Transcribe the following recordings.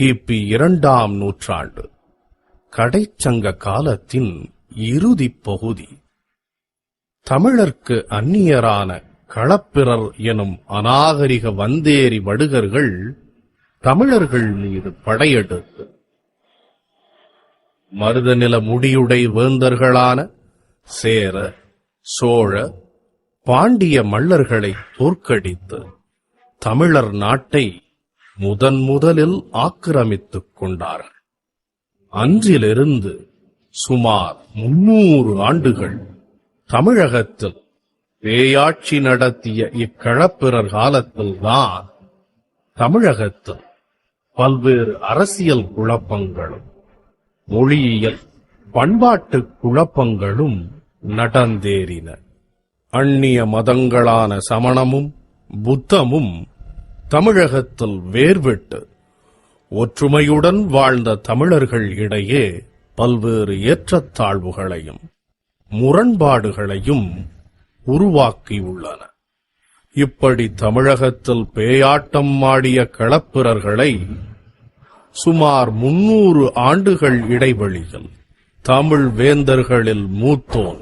கிபி இரண்டாம் நூற்றாண்டு. கடைச்சங்க காலத்தின் இறுதிப் பகுதி. தமிழர்க்கு அந்நியரான களப்பிரர் எனும் அநாகரிக வந்தேரி வடுகர்கள் தமிழர்கள் மீது படையெடுத்து. மருதநில முடியுடை வேந்தர்களான சேர சோழ பாண்டிய மல்லர்களை தோற்கடித்து தமிழர் நாட்டை முதன் முதலில் ஆக்கிரமித்துக் கொண்டார்கள் அன்றிலிருந்து சுமார் முன்னூறு ஆண்டுகள் தமிழகத்தில் பேயாட்சி நடத்திய இக்கழப்பிரர் காலத்தில்தான் தமிழகத்தில் பல்வேறு அரசியல் குழப்பங்களும் மொழியியல் பண்பாட்டு குழப்பங்களும் நடந்தேறின. அந்நிய மதங்களான சமணமும் புத்தமும் தமிழகத்தில் வேர்விட்டு ஒற்றுமையுடன் வாழ்ந்த தமிழர்கள் இடையே பல்வேறு ஏற்றத்தாழ்வுகளையும் முரண்பாடுகளையும் உருவாக்கியுள்ளன. இப்படி தமிழகத்தில் பேயாட்டம் ஆடிய களப்பிரர்களை சுமார் முன்னூறு ஆண்டுகள் இடைவெளியில் தமிழ் வேந்தர்களில் மூத்தோன்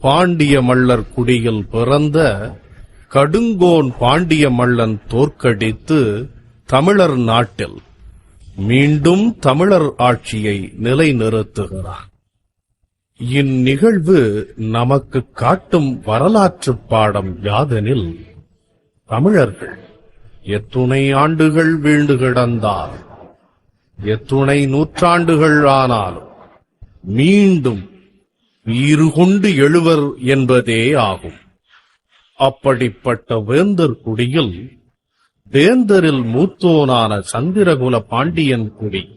பாண்டிய மல்லர் குடியில் பிறந்த கடுங்கோன் பாண்டிய மல்லன் தோற்கடித்து தமிழர் நாட்டில் மீண்டும் தமிழர் ஆட்சியை நிலைநிறுத்துகிறான் இந்நிகழ்வு நமக்கு காட்டும் வரலாற்றுப் பாடம் யாதெனில் தமிழர்கள் எத்துணை ஆண்டுகள் வீழ்ந்து கிடந்தார். எத்துணை நூற்றாண்டுகள் ஆனாலும் மீண்டும் உயிர் கொண்டு எழுவர் என்பதே ஆகும். அப்படிப்பட்ட வேந்தர் குடியில் வேந்தரில் மூத்தோனான சந்திரகுல பாண்டியன் குடி.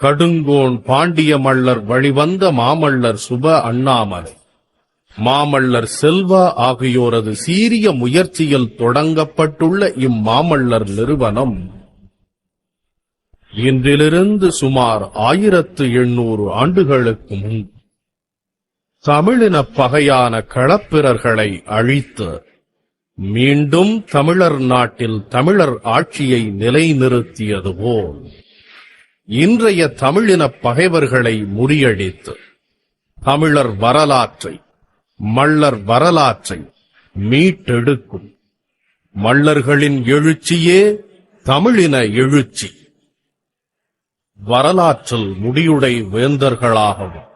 கடுங்கோன் பாண்டிய மல்லர் வழிவந்த மாமல்லர் சுப அண்ணாமலை. மாமல்லர் செல்வா ஆகியோரது சீரிய முயற்சியில் தொடங்கப்பட்டுள்ள இம்மாமல்லர் நிறுவனம். இன்றிலிருந்து சுமார் ஆயிரத்து எண்ணூறு ஆண்டுகளுக்கு முன் தமிழின பகையான களப்பிரர்களை அழித்து மீண்டும் தமிழர் நாட்டில் தமிழர் ஆட்சியை நிலைநிறுத்தியது போல் இன்றைய தமிழினப் பகைவர்களை முறியடித்து தமிழர் வரலாற்றை மல்லர் வரலாற்றை மீட்டெடுக்கும். மல்லர்களின் எழுச்சியே தமிழின எழுச்சி. வரலாற்றில் முடியுடை வேந்தர்களாகவும்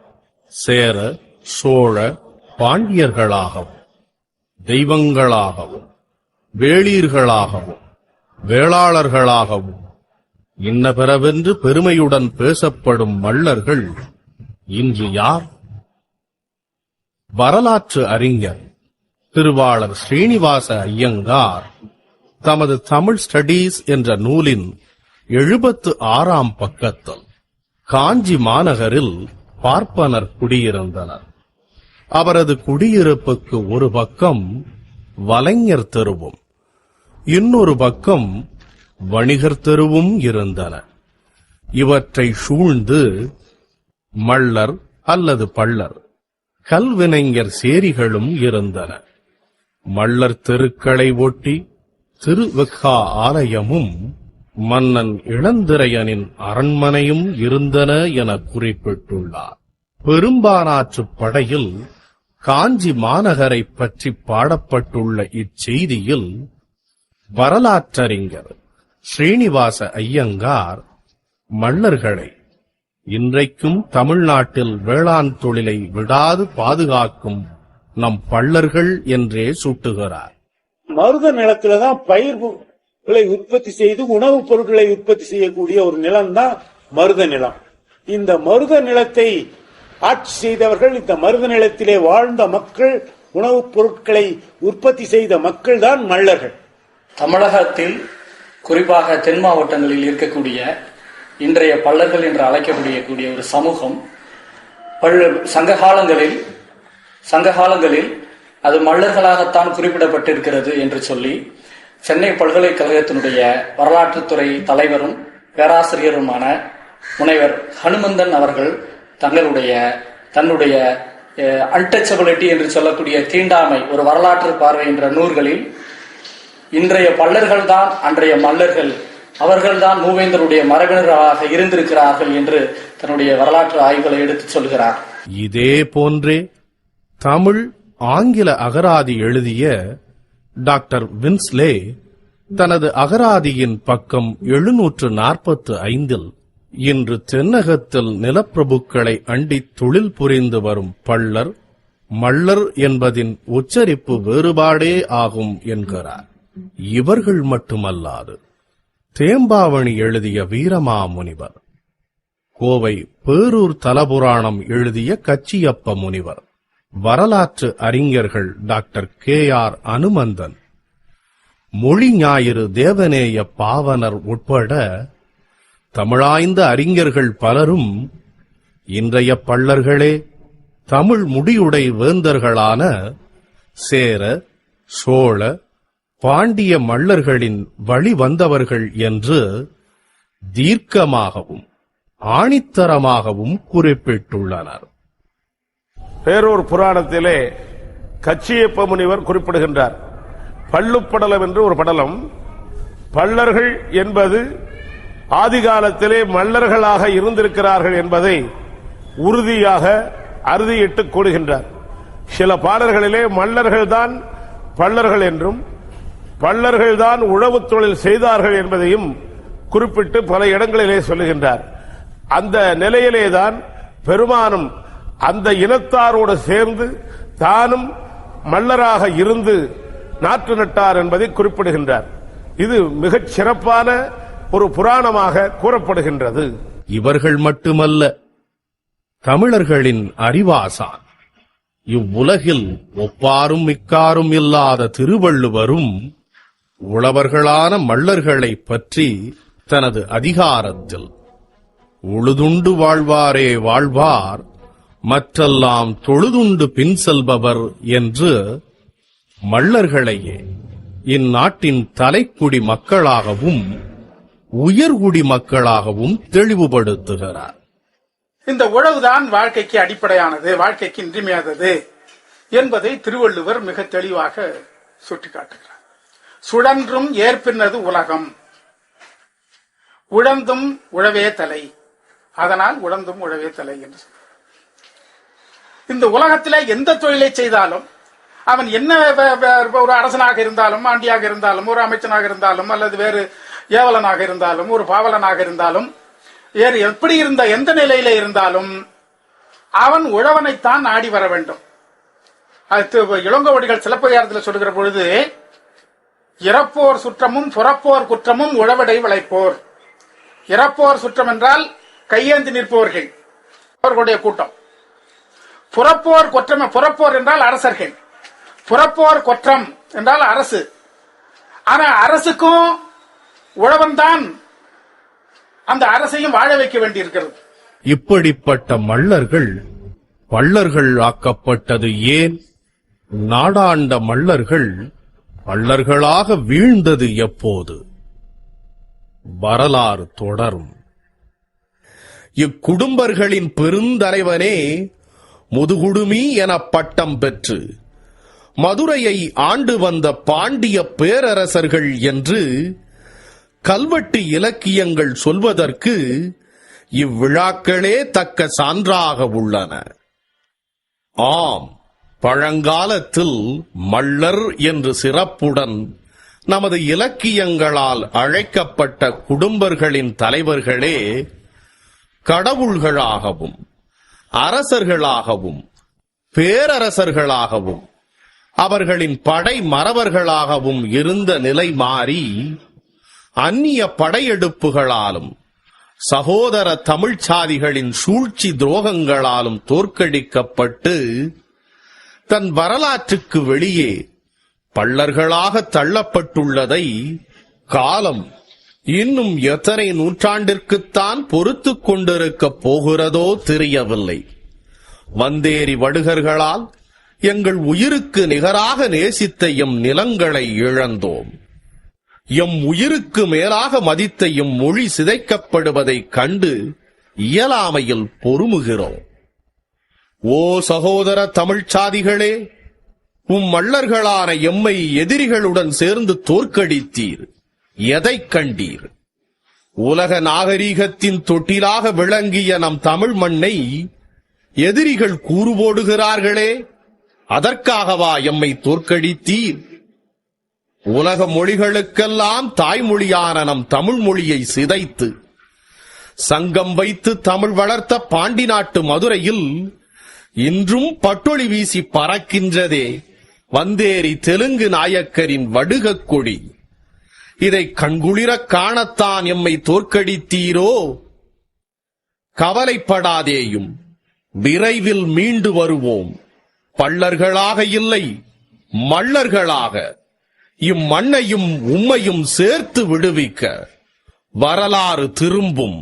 சேர சோழ பாண்டியர்களாகவும் தெய்வங்களாகவும் வேளீர்களாகவும் வேளாளர்களாகவும் இன்ன பிறவென்று பெருமையுடன் பேசப்படும் மல்லர்கள் இன்று யார்? வரலாற்று அறிஞர் திருவாளர் ஸ்ரீனிவாச ஐயங்கார் தமது தமிழ் ஸ்டடீஸ் என்ற நூலின் எழுபத்து ஆறாம் பக்கத்தில் காஞ்சி மாநகரில் பார்ப்பனர் குடியிருந்தனர். அவரது குடியிருப்புக்கு ஒரு பக்கம் வலைஞர் தெருவும் இன்னொரு பக்கம் வணிகர் தெருவும் இருந்தன. இவற்றை சூழ்ந்து மள்ளர் அல்லது பள்ளர் கல்வினைஞர் சேரிகளும் இருந்தன. மள்ளர் தெருக்களை ஒட்டி திருவெக்கா ஆலயமும் மன்னன் இளந்திரையனின் அரண்மனையும் இருந்தன என குறிப்பிட்டுள்ளார். பெரும்பானாற்றுப் படையில் காஞ்சி மாநகரைப் பற்றி பாடப்பட்டுள்ள இச்செய்தியில் வரலாற்றறிஞர் ஸ்ரீனிவாச ஐயங்கார் மன்னர்களை இன்றைக்கும் தமிழ்நாட்டில் வேளாண் தொழிலை விடாது பாதுகாக்கும் நம் பள்ளர்கள் என்றே சுட்டுகிறார். மருத நிலத்துல தான் பயிர்களை உற்பத்தி செய்து உணவுப் பொருட்களை உற்பத்தி செய்யக்கூடிய ஒரு நிலம் தான் மருத நிலம். இந்த மருத நிலத்தை ஆட்சி செய்தவர்கள் இந்த மருத நிலத்திலே வாழ்ந்த மக்கள் உணவுப் பொருட்களை உற்பத்தி செய்த மக்கள் தான் மல்லர்கள் தமிழகத்தில் குறிப்பாக தென் மாவட்டங்களில் இருக்கக்கூடிய இன்றைய பல்லர்கள் என்று அழைக்கக்கூடிய கூடிய ஒரு சமூகம் பள்ளு சங்க காலங்களில் சங்க காலங்களில் அது மல்லர்களாகத்தான் குறிப்பிடப்பட்டிருக்கிறது என்று சொல்லி சென்னை பல்கலைக்கழகத்தினுடைய வரலாற்றுத்துறை தலைவரும் பேராசிரியருமான முனைவர் ஹனுமந்தன் அவர்கள் தங்களுடைய தன்னுடைய அன்டச்சபிலிட்டி என்று சொல்லக்கூடிய தீண்டாமை ஒரு வரலாற்று பார்வை என்ற நூல்களில் இன்றைய பல்லர்கள் தான் அன்றைய மல்லர்கள் அவர்கள்தான் மூவேந்தருடைய மரபினர்களாக இருந்திருக்கிறார்கள் என்று தன்னுடைய வரலாற்று ஆய்வுகளை எடுத்துச் சொல்கிறார். இதே போன்றே தமிழ் ஆங்கில அகராதி எழுதிய டாக்டர் வின்ஸ்லே தனது அகராதியின் பக்கம் எழுநூற்று நாற்பத்து ஐந்தில் இன்று தென்னகத்தில் நிலப்பிரபுக்களை அண்டி தொழில் புரிந்து வரும் பள்ளர் மள்ளர் என்பதின் உச்சரிப்பு வேறுபாடே ஆகும் என்கிறார். இவர்கள் மட்டுமல்லாது தேம்பாவணி எழுதிய வீரமாமுனிவர் கோவை பேரூர் தலபுராணம் எழுதிய கச்சியப்ப முனிவர் வரலாற்று அறிஞர்கள் டாக்டர் கே ஆர் அனுமந்தன் மொழி ஞாயிறு தேவநேய பாவனர் உட்பட தமிழாய்ந்த அறிஞர்கள் பலரும் இன்றைய பள்ளர்களே தமிழ் முடியுடை வேந்தர்களான சேர சோழ பாண்டிய மல்லர்களின் வழி வந்தவர்கள் என்று தீர்க்கமாகவும் ஆணித்தரமாகவும் குறிப்பிட்டுள்ளனர். பேரூர் புராணத்திலே கச்சியப்ப முனிவர் குறிப்பிடுகின்றார். பள்ளுப்படலம் என்று ஒரு படலம். பள்ளர்கள் என்பது ஆதிகாலத்திலே மல்லர்களாக இருந்திருக்கிறார்கள் என்பதை உறுதியாக அறுதியிட்டு கூறுகின்றார். சில பாடல்களிலே மல்லர்கள்தான் பல்லர்கள் என்றும் பல்லர்கள்தான் உழவுத் தொழில் செய்தார்கள் என்பதையும் குறிப்பிட்டு பல இடங்களிலே சொல்லுகின்றார். அந்த நிலையிலேதான் பெருமானும் அந்த இனத்தாரோடு சேர்ந்து தானும் மல்லராக இருந்து நாற்று நட்டார் என்பதை குறிப்பிடுகின்றார். இது மிகச் சிறப்பான ஒரு புராணமாக கூறப்படுகின்றது. இவர்கள் மட்டுமல்ல தமிழர்களின் அறிவாசான் இவ்வுலகில் ஒப்பாரும் மிக்காரும் இல்லாத திருவள்ளுவரும் உழவர்களான மல்லர்களை பற்றி தனது அதிகாரத்தில் உழுதுண்டு வாழ்வாரே வாழ்வார் மற்றெல்லாம் தொழுதுண்டு பின் செல்பவர் என்று மல்லர்களையே இந்நாட்டின் தலைக்குடி மக்களாகவும் உயர்குடி மக்களாகவும் தெளிவுபடுத்துகிறார். இந்த உழவுதான் வாழ்க்கைக்கு அடிப்படையானது வாழ்க்கைக்கு இன்றிமையாதது என்பதை திருவள்ளுவர் மிக தெளிவாக சுட்டிக்காட்டுகிறார். சுழன்றும் ஏற்பின்னது உலகம். உழந்தும் உழவே தலை. அதனால் உழந்தும் உழவே தலை என்று இந்த உலகத்திலே எந்த தொழிலை செய்தாலும் அவன் என்ன ஒரு அரசனாக இருந்தாலும் ஆண்டியாக இருந்தாலும் ஒரு அமைச்சனாக இருந்தாலும் அல்லது வேறு ஏவலனாக இருந்தாலும் ஒரு பாவலனாக இருந்தாலும் வேறு எப்படி இருந்த எந்த நிலையில இருந்தாலும் அவன் உழவனைத்தான் நாடி வர வேண்டும். அது இளங்கோவடிகள் சிலப்பதிகாரத்தில் சொல்லுகிற பொழுது இறப்போர் சுற்றமும் புறப்போர் குற்றமும் உழவடை விளைப்போர். இறப்போர் சுற்றம் என்றால் கையேந்தி நிற்பவர்கள் அவர்களுடைய கூட்டம். புறப்போர் குற்றம் புறப்போர் என்றால் அரசர்கள். புறப்போர் குற்றம் என்றால் அரசு. ஆனா அரசுக்கும் உழவன்தான் அந்த அரசையும் வாழ வைக்க வேண்டியிருக்கிறது. இப்படிப்பட்ட மல்லர்கள் பள்ளர்கள் ஆக்கப்பட்டது ஏன்? நாடாண்ட மல்லர்கள் பள்ளர்களாக வீழ்ந்தது எப்போது? வரலாறு தொடரும். இக்குடும்பர்களின் பெருந்தலைவனே முதுகுடுமி என பட்டம் பெற்று மதுரையை ஆண்டு வந்த பாண்டிய பேரரசர்கள் என்று கல்வெட்டு இலக்கியங்கள் சொல்வதற்கு இவ்விழாக்களே தக்க சான்றாக உள்ளன. ஆம் பழங்காலத்தில் மல்லர் என்று சிறப்புடன் நமது இலக்கியங்களால் அழைக்கப்பட்ட குடும்பர்களின் தலைவர்களே கடவுள்களாகவும் அரசர்களாகவும் பேரரசர்களாகவும் அவர்களின் படை மறவர்களாகவும் இருந்த நிலை மாறி அந்நிய படையெடுப்புகளாலும் சகோதர தமிழ்ச்சாதிகளின் சூழ்ச்சி துரோகங்களாலும் தோற்கடிக்கப்பட்டு தன் வரலாற்றுக்கு வெளியே பள்ளர்களாக தள்ளப்பட்டுள்ளதை காலம் இன்னும் எத்தனை நூற்றாண்டிற்குத்தான் பொறுத்துக் கொண்டிருக்கப் போகிறதோ தெரியவில்லை. வந்தேரி வடுகர்களால் எங்கள் உயிருக்கு நிகராக நேசித்த எம் நிலங்களை இழந்தோம். எம் உயிருக்கு மேலாக மதித்த எம் மொழி சிதைக்கப்படுவதைக் கண்டு இயலாமையில் பொறுமுகிறோம். ஓ சகோதர தமிழ்ச்சாதிகளே உம் மல்லர்களான எம்மை எதிரிகளுடன் சேர்ந்து தோற்கடித்தீர். எதைக் கண்டீர்? உலக நாகரீகத்தின் தொட்டிலாக விளங்கிய நம் தமிழ் மண்ணை எதிரிகள் கூறுபோடுகிறார்களே அதற்காகவா எம்மை தோற்கடித்தீர்? உலக மொழிகளுக்கெல்லாம் தாய்மொழியான நம் தமிழ் மொழியை சிதைத்து சங்கம் வைத்து தமிழ் வளர்த்த பாண்டி நாட்டு மதுரையில் இன்றும் பட்டொளி வீசி பறக்கின்றதே வந்தேரி தெலுங்கு நாயக்கரின் வடுகக் கொடி. இதை கண்குளிரக் காணத்தான் எம்மை தோற்கடித்தீரோ? கவலைப்படாதேயும் விரைவில் மீண்டு வருவோம். பள்ளர்களாக இல்லை மள்ளர்களாக. இம்மண்ணையும் உம்மையும் சேர்த்து விடுவிக்க வரலாறு திரும்பும்.